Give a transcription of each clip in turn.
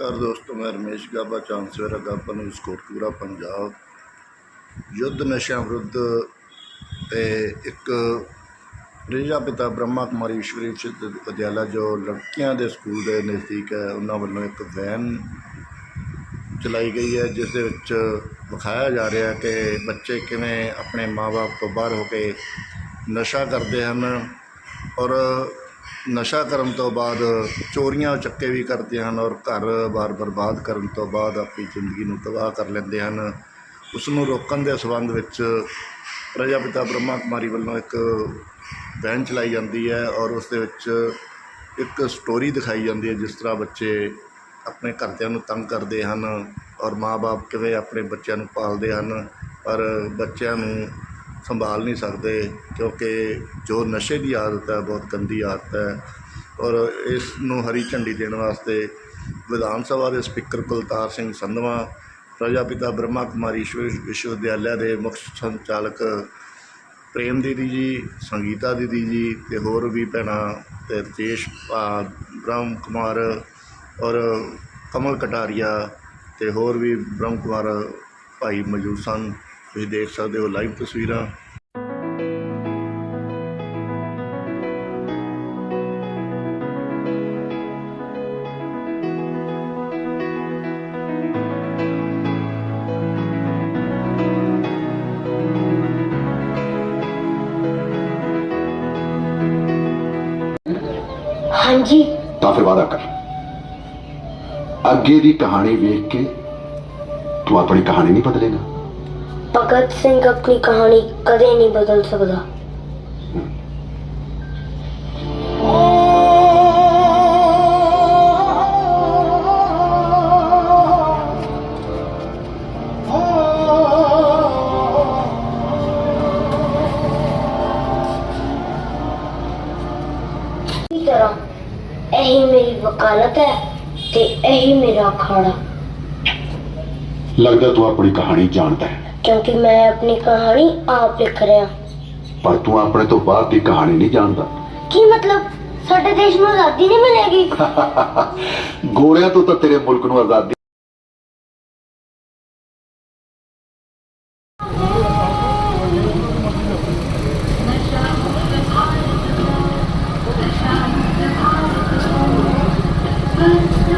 ਨਮਸਕਾਰ ਦੋਸਤੋ, ਮੈਂ ਰਮੇਸ਼ ਗਾਬਾ ਚਾਂਸਲਰ ਗਾਬਾ ਨੂੰ ਕੋਟਕਪੂਰਾ ਪੰਜਾਬ। ਯੁੱਧ ਨਸ਼ਿਆਂ ਵਿਰੁੱਧ ਤੇ ਇੱਕ ਪ੍ਰਜਾ ਪਿਤਾ ਬ੍ਰਹਮਾ ਕੁਮਾਰੀ ਈਸ਼ਵਰੀ ਵਿਦਿਆਲਾ, ਜੋ ਲੜਕੀਆਂ ਦੇ ਸਕੂਲ ਦੇ ਨਜ਼ਦੀਕ ਹੈ, ਉਹਨਾਂ ਵੱਲੋਂ ਇੱਕ ਵੈਨ ਚਲਾਈ ਗਈ ਹੈ, ਜਿਸ ਦੇ ਵਿੱਚ ਵਿਖਾਇਆ ਜਾ ਰਿਹਾ ਕਿ ਬੱਚੇ ਕਿਵੇਂ ਆਪਣੇ ਮਾਪੇ ਤੋਂ ਬਾਹਰ ਹੋ ਕੇ ਨਸ਼ਾ ਕਰਦੇ ਹਨ ਔਰ ਨਸ਼ਾ ਕਰਨ ਤੋਂ ਬਾਅਦ ਚੋਰੀਆਂ ਚੱਕੇ ਵੀ ਕਰਦੇ ਹਨ ਔਰ ਘਰ-ਬਾਰ ਬਰਬਾਦ ਕਰਨ ਤੋਂ ਬਾਅਦ ਆਪਣੀ ਜ਼ਿੰਦਗੀ ਨੂੰ ਤਬਾਹ ਕਰ ਲੈਂਦੇ ਹਨ। ਉਸ ਨੂੰ ਰੋਕਣ ਦੇ ਸੰਬੰਧ ਵਿੱਚ ਪ੍ਰਜਾਪਿਤਾ ਬ੍ਰਹਮਾ ਕੁਮਾਰੀ ਵੱਲੋਂ ਇੱਕ ਵੈਨ ਚਲਾਈ ਜਾਂਦੀ ਹੈ ਔਰ ਉਸ ਦੇ ਵਿੱਚ ਇੱਕ ਸਟੋਰੀ ਦਿਖਾਈ ਜਾਂਦੀ ਹੈ ਜਿਸ ਤਰ੍ਹਾਂ ਬੱਚੇ ਆਪਣੇ ਘਰਦਿਆਂ ਨੂੰ ਤੰਗ ਕਰਦੇ ਹਨ ਔਰ ਮਾਪੇ ਕਿਵੇਂ ਆਪਣੇ ਬੱਚਿਆਂ ਨੂੰ ਪਾਲਦੇ ਹਨ। ਪਰ ਬੱਚਿਆਂ ਨੂੰ ਸੰਭਾਲ ਨਹੀਂ ਸਕਦੇ ਕਿਉਂਕਿ ਜੋ ਨਸ਼ੇ ਦੀ ਆਦਤ ਹੈ, ਬਹੁਤ ਗੰਦੀ ਆਦਤ ਹੈ ਔਰ ਇਸ ਨੂੰ ਹਰੀ ਝੰਡੀ ਦੇਣ ਵਾਸਤੇ ਵਿਧਾਨ ਸਭਾ ਦੇ ਸਪੀਕਰ ਕੁਲਤਾਰ ਸਿੰਘ ਸੰਧਵਾ ਪ੍ਰਜਾਪਿਤਾ ਬ੍ਰਹਮਾ ਕੁਮਾਰੀ ਵਿਸ਼ਵ ਵਿਦਿਆਲਿਆ ਦੇ ਮੁੱਖ ਸੰਚਾਲਕ ਪ੍ਰੇਮ ਦੀਦੀ ਜੀ, ਸੰਗੀਤਾ ਦੀਦੀ ਜੀ ਤੇ ਹੋਰ ਵੀ ਭੈਣਾਂ ਤੇ ਰਜੇਸ਼ ਭਾ ਬ੍ਰਹਮ ਕੁਮਾਰ ਔਰ ਕਮਲ ਕਟਾਰੀਆ ਤੇ ਹੋਰ ਵੀ ਬ੍ਰਹਮ ਕੁਮਾਰ ਭਾਈ ਮੌਜੂਦ ਸਨ। ਤੁਸੀਂ ਦੇਖ ਸਕਦੇ ਹੋ ਲਾਈਵ ਤਸਵੀਰਾਂ। ਹਾਂਜੀ। ਤਾਂ ਫਿਰ ਵਾਦਾ ਕਰ। ਅੱਗੇ ਦੀ ਕਹਾਣੀ ਵੇਖ ਕੇ ਤੂੰ ਆਪਣੀ ਕਹਾਣੀ ਨਹੀਂ ਬਦਲੇਗਾ। ਭਗਤ ਸਿੰਘ ਆਪਣੀ ਕਹਾਣੀ ਕਦੇ ਨਹੀਂ ਬਦਲ ਸਕਦਾ ਇਸੇ ਤਰ੍ਹਾਂ ਇਹੀ ਮੇਰੀ ਵਕਾਲਤ ਹੈ ਤੇ ਇਹੀ ਮੇਰਾ ਅਖਾੜਾ ਲੱਗਦਾ ਤੂੰ ਆਪਣੀ ਕਹਾਣੀ ਜਾਣਦਾ ਹੈ ਕਿਉਂਕਿ ਮੈਂ ਆਪਣੀ ਕਹਾਣੀ ਆਪ ਲਿਖ ਰਿਹਾ। ਪਰ ਤੂੰ ਆਪਣੇ ਤੋਂ ਬਾਹਰ ਦੀ ਕਹਾਣੀ ਨਹੀਂ ਜਾਣਦਾ। ਕੀ ਮਤਲਬ? ਸਾਡੇ ਦੇਸ਼ ਨੂੰ ਆਜ਼ਾਦੀ ਨਹੀਂ ਮਿਲੇਗੀ? ਗੋਰਿਆਂ ਤੋਂ ਤਾਂ ਤੇਰੇ ਮੁਲਕ ਨੂੰ ਆਜ਼ਾਦੀ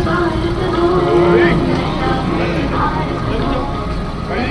Bye.